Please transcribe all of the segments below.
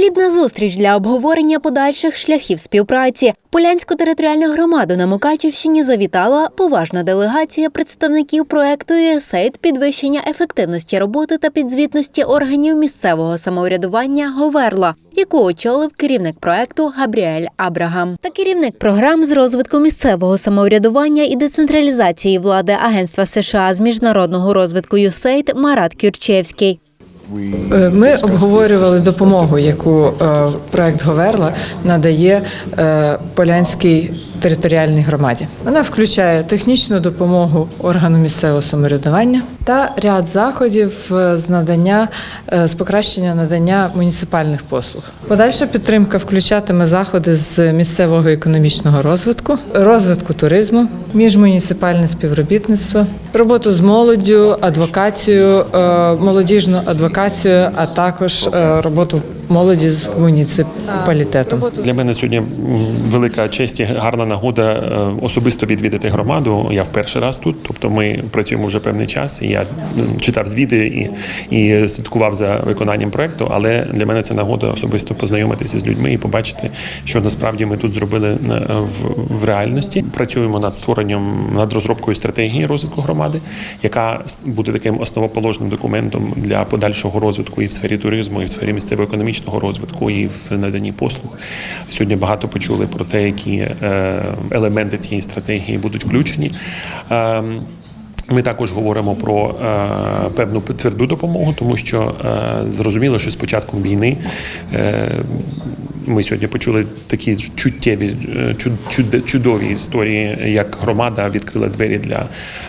Плідна зустріч для обговорення подальших шляхів співпраці. Полянську територіальну громаду на Мукачівщині завітала поважна делегація представників проекту «ЮСЕЙД» підвищення ефективності роботи та підзвітності органів місцевого самоврядування Говерла, яку очолив керівник проекту Габріель Абрагам та керівник програм з розвитку місцевого самоврядування і децентралізації влади Агентства США з міжнародного розвитку «ЮСЕЙД» Марат Кюрчевський. Е, Ми обговорювали допомогу, яку е, проект Говерла надає е, Полянській територіальній громаді. Вона включає технічну допомогу органу місцевого самоврядування та ряд заходів е, з надання е, з покращення надання муніципальних послуг. Подальша підтримка включатиме заходи з місцевого економічного розвитку, розвитку туризму, міжмуніципальне співробітництво, роботу з молоддю, адвокацію, е, молодіжну адвокацію, а також роботу молоді з муніципалітетом. Для мене сьогодні велика честь і гарна нагода е, особисто відвідати громаду. Я в перший раз тут. Тобто ми працюємо вже певний час. І я читав звіти і, і слідкував за виконанням проекту. Але для мене це нагода особисто познайомитися з людьми і побачити, що насправді ми тут зробили в, в реальності. Працюємо над створенням над розробкою стратегії розвитку громади, яка буде таким основоположним документом для подальшого розвитку і в сфері туризму, і в сфері місцево-економічного розвитку, і в наданні послуг. Сьогодні багато почули про те, які е, елементи цієї стратегії будуть включені. Ем, Ми також говоримо про е, певну тверду допомогу, тому що е, зрозуміло, що з початком війни е, ми сьогодні почули такі чуттєві, е, чуд- чудові історії, як громада відкрила двері для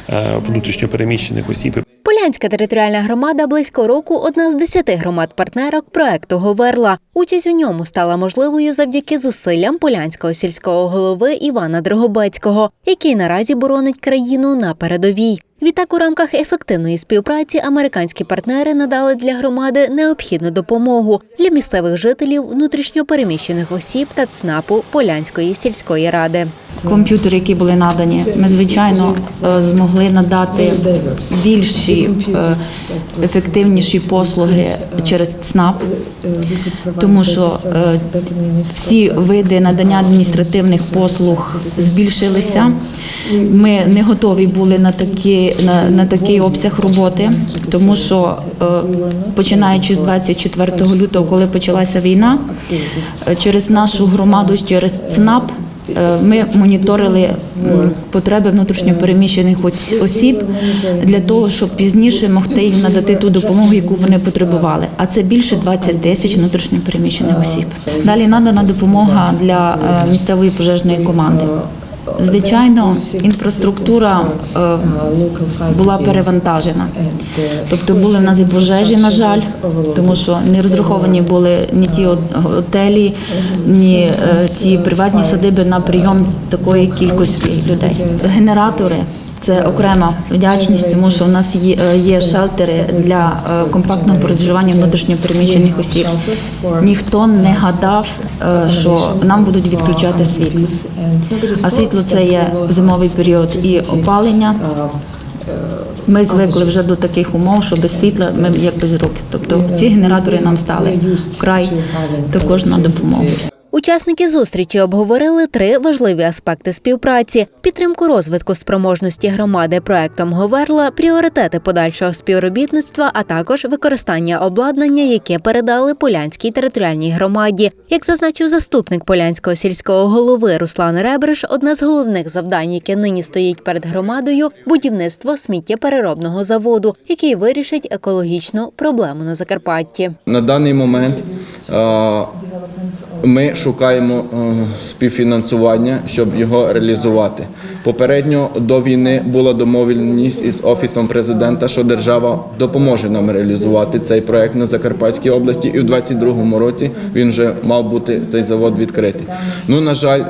е, внутрішньопереміщених осіб. Полянська територіальна громада близько року одна з десяти громад-партнерок проекту Говерла. Участь у ньому стала можливою завдяки зусиллям полянського сільського голови Івана Дрогобецького, який наразі боронить країну на передовій. Відтак, у рамках ефективної співпраці американські партнери надали для громади необхідну допомогу для місцевих жителів, внутрішньопереміщених осіб та ЦНАПу Полянської сільської ради. комп'ютери, які були надані, ми звичайно е, змогли надати більші е, ефективніші послуги через ЦНАП, тому що е, всі види надання адміністративних послуг збільшилися. Ми не готові були на такі на, на такий обсяг роботи, тому що е, починаючи з 24 лютого, коли почалася війна, е, через нашу громаду, через ЦНАП. Е, Ми моніторили потреби внутрішньопереміщених осіб для того, щоб пізніше могти їм надати ту допомогу, яку вони потребували. А це більше 20 тисяч внутрішньопереміщених осіб. Далі надана допомога для місцевої пожежної команди. Звичайно, інфраструктура е, була перевантажена. Тобто були в нас і пожежі, на жаль, тому що не розраховані були ні ті готелі, ні е, ті приватні садиби на прийом такої кількості людей. Генератори. Це окрема вдячність, тому що у нас є, е, шелтери для е, компактного проживання внутрішньопереміщених осіб. Ніхто не гадав, е, що нам будуть відключати світло. А світло це є зимовий період і опалення. Ми звикли вже до таких умов, що без світла ми як без рук. Тобто ці генератори нам стали вкрай також на допомогу. Учасники зустрічі обговорили три важливі аспекти співпраці: підтримку розвитку спроможності громади проектом Говерла, пріоритети подальшого співробітництва, а також використання обладнання, яке передали Полянській територіальній громаді. Як зазначив заступник полянського сільського голови Руслан Ребриш, одне з головних завдань, яке нині стоїть перед громадою будівництво сміттєпереробного заводу, який вирішить екологічну проблему на Закарпатті. На даний момент е, ми шукаємо е, співфінансування, щоб його реалізувати. Попередньо до війни була домовленість із офісом президента, що держава допоможе нам реалізувати цей проект на Закарпатській області, і в 2022 році він вже мав бути цей завод відкритий. Ну на жаль.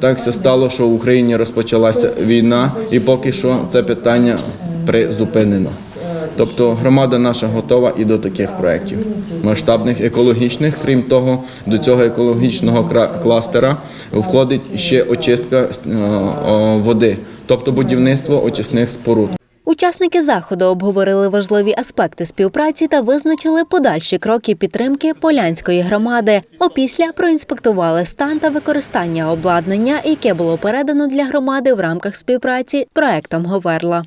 Так все стало, що в Україні розпочалася війна, і поки що це питання призупинено. Тобто громада наша готова і до таких проєктів масштабних екологічних. Крім того, до цього екологічного кластера входить ще очистка е, води, тобто будівництво очисних споруд. Учасники заходу обговорили важливі аспекти співпраці та визначили подальші кроки підтримки полянської громади. Опісля проінспектували стан та використання обладнання, яке було передано для громади в рамках співпраці проектом Говерла.